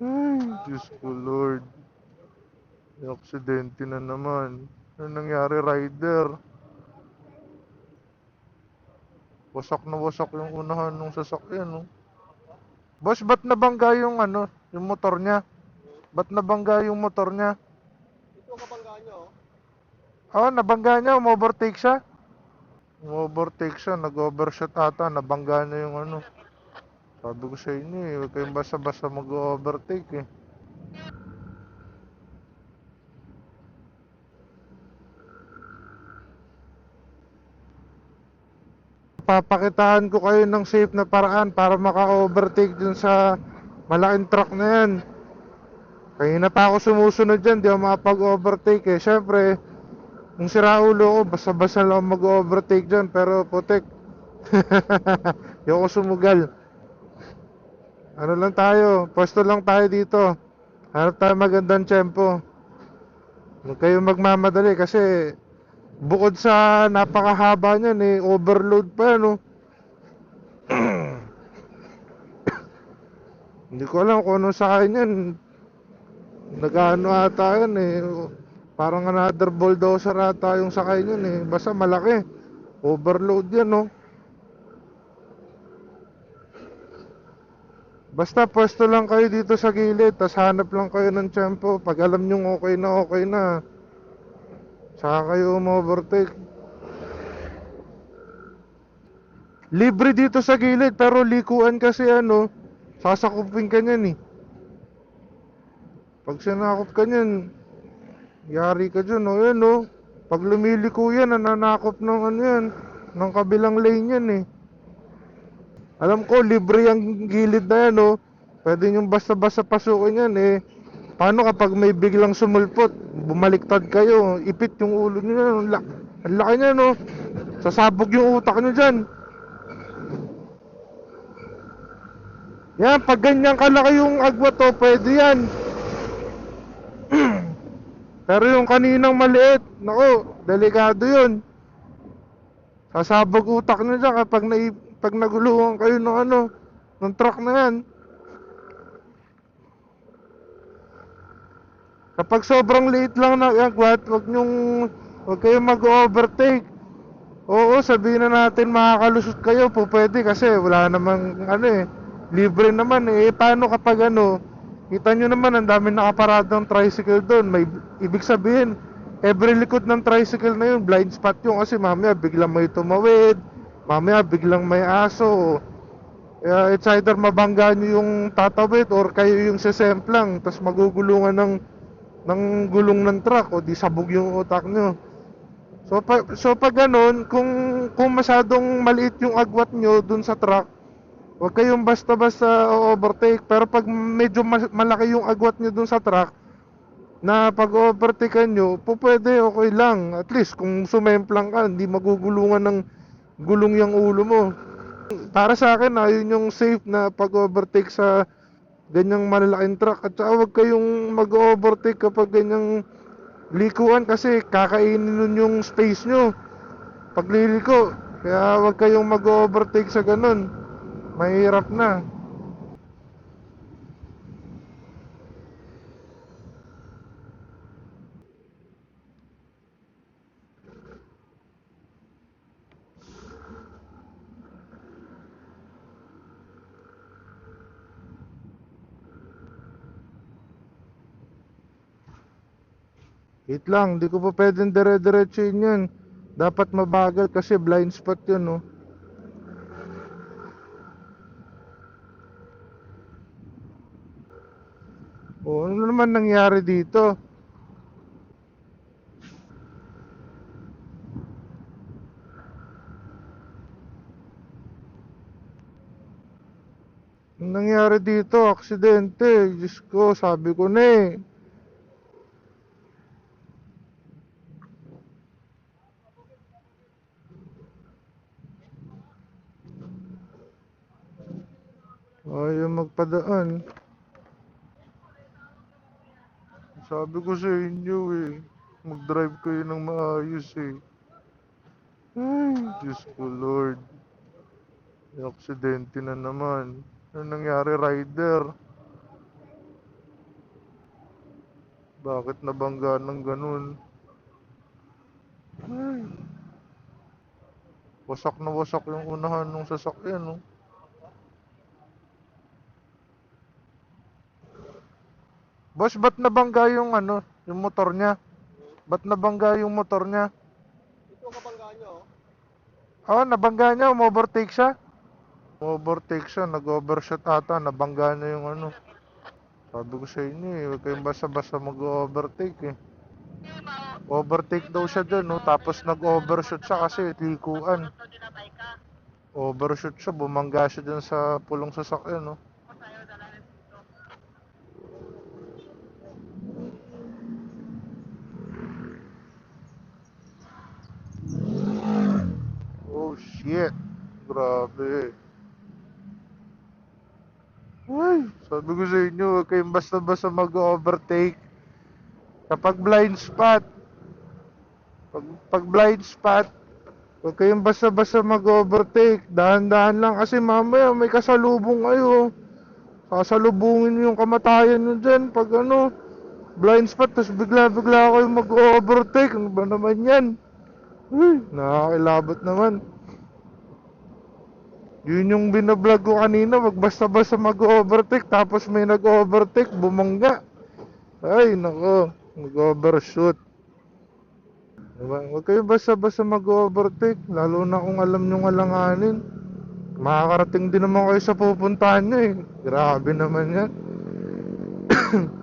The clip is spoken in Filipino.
Ay, Diyos ko Lord. May aksidente na naman. Ano nangyari, rider? Wasak na wasak yung unahan ng sasakyan, no? Boss, ba't nabangga yung ano, yung motor niya? Ba't nabangga yung motor niya? Ito ang kabangga nyo, oh. Oo, nabangga niya, umovertake siya. Umovertake siya, nag-overshot ata, nabangga niya yung ano. Sabi ko sa inyo eh, huwag kayong basta-basta mag-overtake eh. Papakitaan ko kayo ng safe na paraan para maka-overtake dun sa malaking truck na yan. Kanina pa ako sumusunod dyan, di ako makapag-overtake eh. Siyempre, kung sira ulo ko, basta-basta lang mag-overtake dyan. Pero putek, di ako sumugal. Ano lang tayo, pwesto lang tayo dito. Hanap tayo magandang tempo. Huwag kayong magmamadali kasi bukod sa napakahaba niyan eh, overload pa yan oh. Hindi ko alam kung ano sa akin yan. Nagano ata yan eh. Parang another bulldozer ata yung sakay niyan eh. Basta malaki. Overload yan no. Basta pwesto lang kayo dito sa gilid, tas hanap lang kayo ng tempo. Pag alam nyo okay na okay na, saka kayo umovertake. Libre dito sa gilid, pero likuan kasi ano, sasakupin ka niyan eh. Pag sinakop ka niyan, yari ka dyan, o yan o. Pag lumiliko yan, nananakop ng ano yan, ng kabilang lane yan eh. Alam ko, libre ang gilid na yan, oh. Pwede nyo basta-basta pasukin yan, eh. Paano kapag may biglang sumulpot, bumaliktad kayo, ipit yung ulo yan, ang la- ang laki niya, no? Sasabog yung utak nyo dyan. Yan, pag ganyan kalaki yung agwa to, pwede yan. Pero yung kaninang maliit, nako, delikado yun. Sasabog utak nyo dyan kapag na pag naguluhan kayo ng ano, ng truck na yan. Kapag sobrang liit lang na agwat, wag nyong, wag kayong mag-overtake. Oo, sabihin na natin makakalusot kayo po pwede kasi wala namang ano eh, libre naman eh. Eh, paano kapag ano, kita nyo naman ang dami nakaparadang tricycle doon. May ibig sabihin, every likod ng tricycle na yun, blind spot yung kasi mamaya biglang may tumawid, mamaya biglang may aso. Kaya it's either mabangga nyo yung tatawid or kayo yung sesemplang, tapos magugulungan ng ng gulong ng truck o di sabog yung utak nyo. So pag so pag ganun, kung kung masyadong maliit yung agwat nyo dun sa truck, huwag kayong basta-basta overtake. Pero pag medyo malaki yung agwat nyo dun sa truck, na pag overtake nyo, po pwede okay lang. At least kung sumemplang ka, hindi magugulungan ng gulong yung ulo mo. Para sa akin, ayun yung safe na pag overtake sa ganyang malalaking truck. At saka huwag kayong mag-overtake kapag ganyang likuan kasi kakainin nun yung space nyo. Pag liliko, kaya huwag kayong mag-overtake sa ganun. Mahirap na. Wait lang, di ko pa pwedeng dire-diretsuin yun. Dapat mabagal kasi blind spot yun, no? O, ano naman nangyari dito? Anong nangyari dito? Aksidente. Diyos ko, sabi ko na eh. Ayaw magpadaan. Sabi ko sa inyo eh, mag-drive kayo ng maayos eh. Ay, Diyos ko Lord. May aksidente na naman. Ano nangyari, rider? Bakit nabangga ng ganun? Ay. Wasak na wasak yung unahan ng sasakyan, no? Boss, ba't nabangga yung ano, yung motor niya? Ba't nabangga yung motor niya? Ito ang kabanggaan nyo, oh. Oh, nabangga niya, overtake siya. Overtake siya, nag-overshot ata, nabangga niya yung ano. Sabi ko sa inyo eh, huwag kayong basta-basta mag-overtake eh. Overtake daw siya dyan, no? tapos nag-overshoot siya kasi likuan. Overshoot siya, bumangga siya dyan sa pulong sasakyan, no? Oh shit, grabe. Uy, sabi ko sa inyo, huwag kayong basta-basta mag-overtake. Kapag blind spot, pag, pag blind spot, huwag kayong basta-basta mag-overtake. Dahan-dahan lang kasi mamaya may kasalubong kayo. Sasalubungin yung kamatayan nyo dyan pag ano, blind spot, tapos bigla-bigla kayo mag-overtake. Ano ba naman yan? Uy, nakakilabot naman. Yun yung binablog ko kanina, wag basta-basta mag-overtake tapos may nag-overtake, bumangga. Ay, nako, nag-overshoot. Diba? Huwag kayo basta-basta mag-overtake, lalo na kung alam nyo alanganin. Makakarating din naman kayo sa pupuntahan nyo eh. Grabe naman yan.